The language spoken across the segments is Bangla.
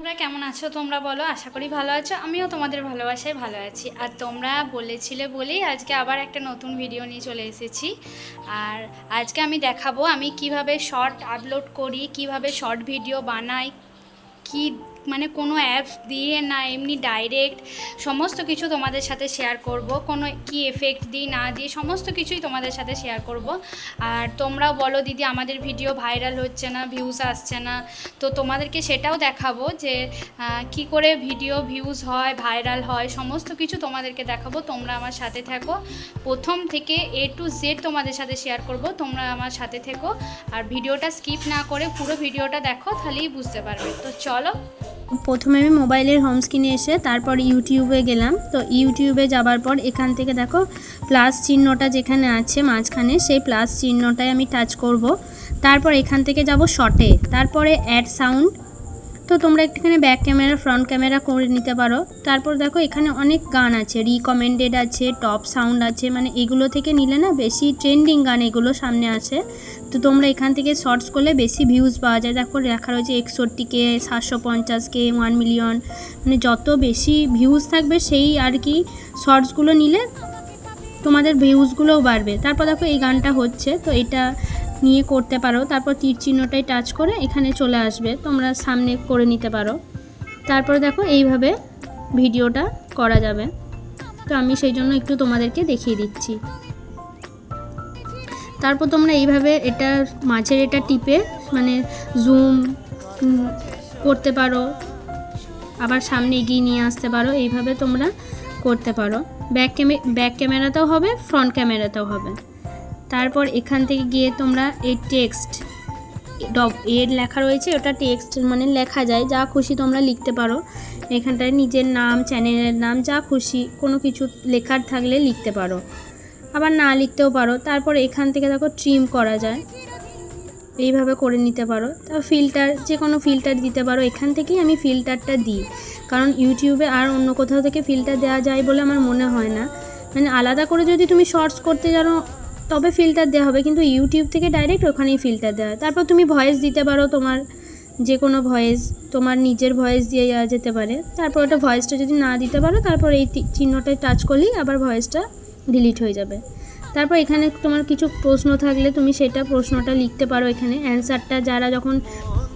তোমরা কেমন আছো তোমরা বলো? আশা করি ভালো আছো। আমিও তোমাদের ভালোবাসায় ভালো আছি। আর তোমরা বলেছিলে বলেই আজকে আবার একটা নতুন ভিডিও নিয়ে চলে এসেছি। আর আজকে আমি দেখাবো আমি কীভাবে শর্ট আপলোড করি, কীভাবে শর্ট ভিডিও বানাই, কি মানে কোনো অ্যাপস দিয়ে না এমনি ডাইরেক্ট সমস্ত কিছু তোমাদের সাথে শেয়ার করব, কোনো কি এফেক্ট দিই না দিই সমস্ত কিছুই তোমাদের সাথে শেয়ার করব। আর তোমরাও বলো দিদি, আমাদের ভিডিও ভাইরাল হচ্ছে না ভিউজ আসছে না, তো তোমাদেরকে সেটাও দেখাবো যে কি করে ভিডিও ভিউজ হয় ভাইরাল হয়, সমস্ত কিছু তোমাদেরকে দেখাবো। তোমরা আমার সাথে থাকো। প্রথম থেকে এ টু জেড তোমাদের সাথে শেয়ার করব। তোমরা আমার সাথে থেকো। আর ভিডিওটা স্কিপ না করে পুরো ভিডিওটা দেখো, তাহলেই বুঝতে পারবে। তো চলো প্রথমে আমি মোবাইলের হোম স্ক্রিনে এসে তারপর ইউটিউবে গেলাম। তো ইউটিউবে যাবার পর এখান থেকে দেখো প্লাস চিহ্নটা যেখানে আছে মাঝখানে, সেই প্লাস চিহ্নটায় আমি টাচ করব। তারপর এখান থেকে যাব শর্টে তারপরে অ্যাড সাউন্ড তো তোমরা একটুখানি ব্যাক ক্যামেরা ফ্রন্ট ক্যামেরা করে নিতে পারো। তারপর দেখো এখানে অনেক গান আছে। রিকমেন্ডেড আছে টপ সাউন্ড আছে মানে এগুলো থেকে নিলে না বেশি ট্রেন্ডিং গান এগুলো সামনে আছে। তো তোমরা এখান থেকে শর্টস করলে বেশি ভিউজ পাওয়া যায়। দেখো লেখা রয়েছে একষট্টি কে সাতশো পঞ্চাশ কে ওয়ান মিলিয়ন মানে যত বেশি ভিউজ থাকবে সেই আর কি শর্টসগুলো নিলে তোমাদের ভিউজগুলোও বাড়বে। তারপর দেখো এই গানটা হচ্ছে। তো এটা নিয়ে করতে পারো, তারপর তীর চিহ্নটাই টাচ করে এখানে চলে আসবে, তোমরা সামনে করে নিতে পারো। তারপর দেখো এইভাবে ভিডিওটা করা যাবে। তো আমি সেই জন্য একটু তোমাদেরকে দেখিয়ে দিচ্ছি। তারপর তোমরা এইভাবে এটা মাঝের এটা টিপে মানে জুম করতে পারো। আবার সামনে এগিয়ে নিয়ে আসতে পারো, এইভাবে তোমরা করতে পারো। ব্যাক ক্যামে ব্যাক ক্যামেরাতেও হবে ফ্রন্ট ক্যামেরাতেও হবে। তারপর এখান থেকে গিয়ে তোমরা এই টেক্সট এর লেখা রয়েছে, ওটা টেক্সট মানে লেখা যায়, যা খুশি তোমরা লিখতে পারো। এখানটায় নিজের নাম চ্যানেলের নাম, যা খুশি, কোনো কিছু লেখার থাকলে লিখতে পারো। আবার না লিখতেও পারো, তারপর এখান থেকে দেখো ট্রিম করা যায়। এইভাবে করে নিতে পারো। তা ফিল্টার যে কোনো ফিল্টার দিতে পারো। এখান থেকেই আমি ফিল্টারটা দিই। কারণ ইউটিউবে আর অন্য কোথাও থেকে ফিল্টার দেওয়া যায় বলে আমার মনে হয় না। মানে আলাদা করে যদি তুমি শর্টস করতে জানো তবে ফিল্টার দেওয়া হবে, কিন্তু ইউটিউব থেকে ডাইরেক্ট ওখানেই ফিল্টার দেওয়া তারপর তুমি ভয়েস দিতে পারো তোমার যে কোনো ভয়েস তোমার নিজের ভয়েস দিয়ে যাওয়া যেতে পারে। তারপর ওটা ভয়েসটা যদি না দিতে পারো, তারপর এই চিহ্নটায় টাচ করলেই আবার ভয়েসটা ডিলিট হয়ে যাবে। তারপর এখানে তোমার কিছু প্রশ্ন থাকলে তুমি সেটা প্রশ্নটা লিখতে পারো এখানে। অ্যান্সারটা যারা যখন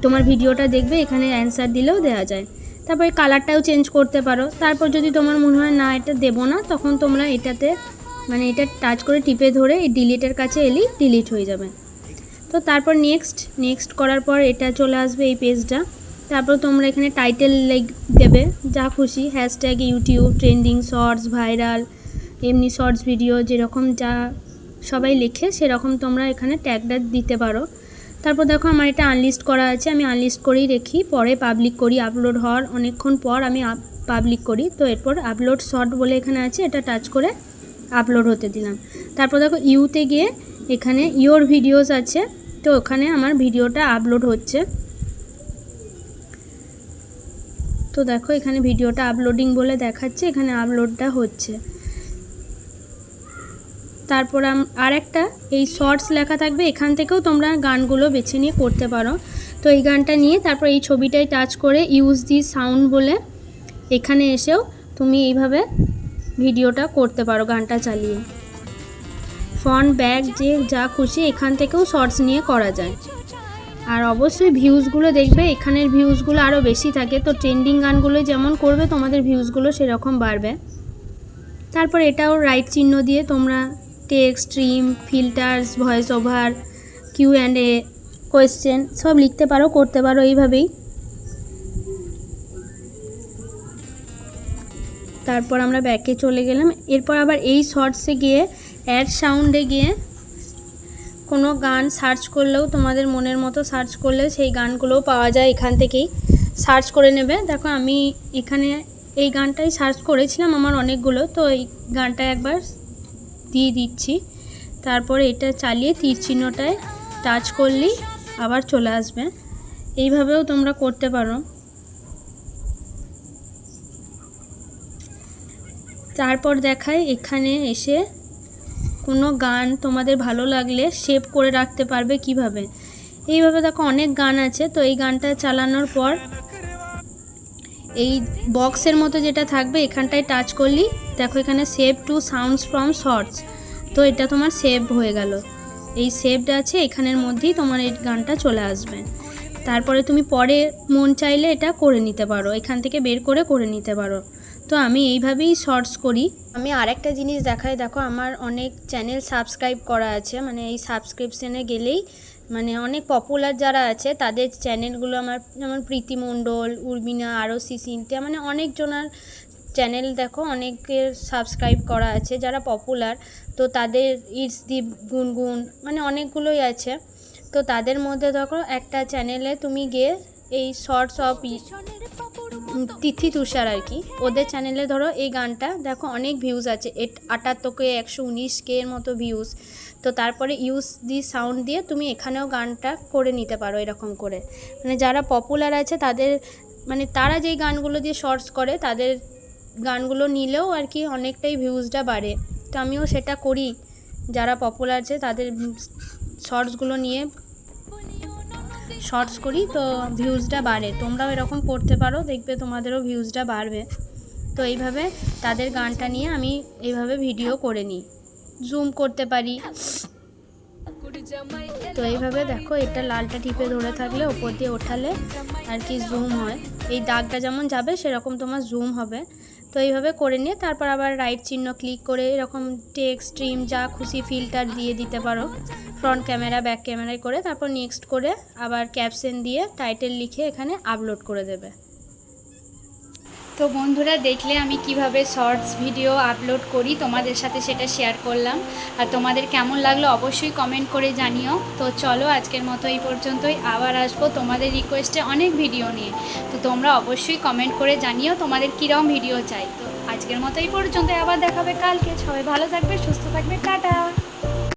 তোমার ভিডিওটা দেখবে, এখানে অ্যান্সার দিলেও দেওয়া যায়। তারপর কালারটাও চেঞ্জ করতে পারো। তারপর যদি তোমার মনে হয় না, এটা দেবো না, তখন তোমরা এটাতে মানে এটা টাচ করে টিপে ধরে এই ডিলিটের কাছে এলেই ডিলিট হয়ে যাবে। তো তারপর নেক্সট নেক্সট করার পর এটা চলে আসবে এই পেজটা তারপর তোমরা এখানে টাইটেল লাইক দেবে, যা খুশি hashtag YouTube trending shorts viral এমনি শর্টস ভিডিও যেরকম যা সবাই লেখে, সেরকম তোমরা এখানে ট্যাগটা দিতে পারো। তারপর দেখো আমার এটা আনলিস্ট করা আছে, আমি আনলিস্ট করেই রেখি, পরে পাবলিক করি আপলোড হওয়ার অনেকক্ষণ পর আমি পাবলিক করি। তো এরপর আপলোড শর্ট বলে এখানে আছে, এটা টাচ করে আপলোড হতে দিলাম। তারপর দেখো ইউতে গিয়ে এখানে ইওর ভিডিওস আছে, তো ওখানে আমার ভিডিওটা আপলোড হচ্ছে। তো দেখো এখানে ভিডিওটা আপলোডিং বলে দেখাচ্ছে, এখানে আপলোডটা হচ্ছে। তারপর আর একটা এই শর্টস লেখা থাকবে, এখান থেকেও তোমরা গানগুলো বেছে নিয়ে করতে পারো। তো এই গানটা নিয়ে তারপর এই ছবিটাই টাচ করে ইউজ দি সাউন্ড বলে এখানে এসেও তুমি এইভাবে ভিডিওটা করতে পারো গানটা চালিয়ে। ফ্রন্ট, ব্যাক, যে যা খুশি এখান থেকেও শর্টস নিয়ে করা যায়। আর অবশ্যই ভিউজগুলো দেখবে, এখানের ভিউজগুলো আরও বেশি থাকে। তো ট্রেন্ডিং গানগুলো যেমন করবে, তোমাদের ভিউজগুলো সেরকম বাড়বে। তারপর এটাও রাইট চিহ্ন দিয়ে তোমরা text stream filters voice over Q and A question সব লিখতে পারো, করতে পারো, এইভাবেই। তারপর আমরা ব্যাকে চলে গেলাম। এরপর আবার এই শর্টসে গিয়ে অ্যাড সাউন্ডে গিয়ে কোনো গান সার্চ করলেও তোমাদের মনের মতো সার্চ করলে সেই গানগুলোও পাওয়া যায় এখান থেকেই। সার্চ করে নেবে। দেখো আমি এখানে এই গানটাই সার্চ করেছিলাম আমার অনেকগুলো, তো এই গানটা একবার দিয়ে দিচ্ছি। তারপর এটা চালিয়ে তীর চিহ্নটায় টাচ করলেই আবার চলে আসবে। এইভাবেও তোমরা করতে পারো। তারপর দেখায় এখানে এসে কোনো গান তোমাদের ভালো লাগলে সেভ করে রাখতে পারবে কীভাবে। এইভাবে দেখো অনেক গান আছে, তো এই গানটা চালানোর পর এই বক্সের মতো যেটা থাকবে এখানটায় টাচ করলি, দেখো এখানে save to sounds from shorts তো এটা তোমার সেভ হয়ে গেল। এই সেভটা আছে, এখানের মধ্যেই তোমার এই গানটা চলে আসবে। তারপরে তুমি পরে মন চাইলে এটা করে নিতে পারো, এখান থেকে বের করে করে নিতে পারো। তো আমি এইভাবেই শর্টস করি। আমি আরেকটা জিনিস দেখাই দেখো আমার অনেক চ্যানেল সাবস্ক্রাইব করা আছে মানে এই সাবস্ক্রিপশানে গেলেই মানে অনেক পপুলার যারা আছে তাদের চ্যানেলগুলো আমার যেমন প্রীতি মণ্ডল উর্মিনা আরও সিনতে মানে অনেকজনার চ্যানেল দেখো অনেকের সাবস্ক্রাইব করা আছে যারা পপুলার তো তাদের ইটস দীপ গুনগুন মানে অনেকগুলোই আছে। তো তাদের মধ্যে দেখো একটা চ্যানেলে তুমি গিয়ে এই শর্টস অফ তিথি তুষার আর কি। ওদের চ্যানেলে ধরো এই গানটা, দেখো অনেক ভিউজ আছে। এট আটাত্তরকে একশো উনিশ কে এর মতো ভিউজ তো তারপরে ইউজ দি সাউন্ড দিয়ে তুমি এখানেও গানটা করে নিতে পারো এরকম করে। মানে যারা পপুলার আছে তাদের মানে তারা যেই গানগুলো দিয়ে শর্টস করে, তাদের গানগুলো নিলেও আর কি অনেকটাই ভিউজটা বাড়ে। তো আমিও সেটা করি। যারা পপুলার আছে তাদের শর্টসগুলো নিয়ে শর্টস করি, তো ভিউজটা বাড়ে। তোমরাও এরকম করতে পারো, দেখবে তোমাদেরও ভিউজটা বাড়বে। তো এইভাবে তাদের গানটা নিয়ে আমি এইভাবে ভিডিও করে নিই। জুম করতে পারি। তো এইভাবে দেখো, এটা লালটা টিপে ধরে থাকলে, ওপর দিয়ে ওঠালে আর কি জুম হয়। এই দাগটা যেমন যাবে, সেরকম তোমার জুম হবে। তো এইভাবে করে নিয়ে তারপর আবার রাইট চিহ্ন ক্লিক করে এরকম টেক্সট স্ট্রিম যা খুশি ফিল্টার দিয়ে দিতে পারো। ফ্রন্ট ক্যামেরা ব্যাক ক্যামেরায় করে তারপর নেক্সট করে আবার ক্যাপশন দিয়ে টাইটেল লিখে এখানে আপলোড করে দেবে। তো বন্ধুরা, দেখলে আমি কীভাবে শর্টস ভিডিও আপলোড করি, তোমাদের সাথে সেটা শেয়ার করলাম। আর তোমাদের কেমন লাগল অবশ্যই কমেন্ট করে জানিও। তো চলো, আজকের মতো এই পর্যন্তই। আবার আসব তোমাদের রিকোয়েস্টে অনেক ভিডিও নিয়ে। তো তোমরা অবশ্যই কমেন্ট করে জানিও তোমাদের কীরকম ভিডিও চাই। তো আজকের মতো এই পর্যন্ত আবার দেখাবে কালকে। সবাই ভালো থাকবে, সুস্থ থাকবে। টাটা!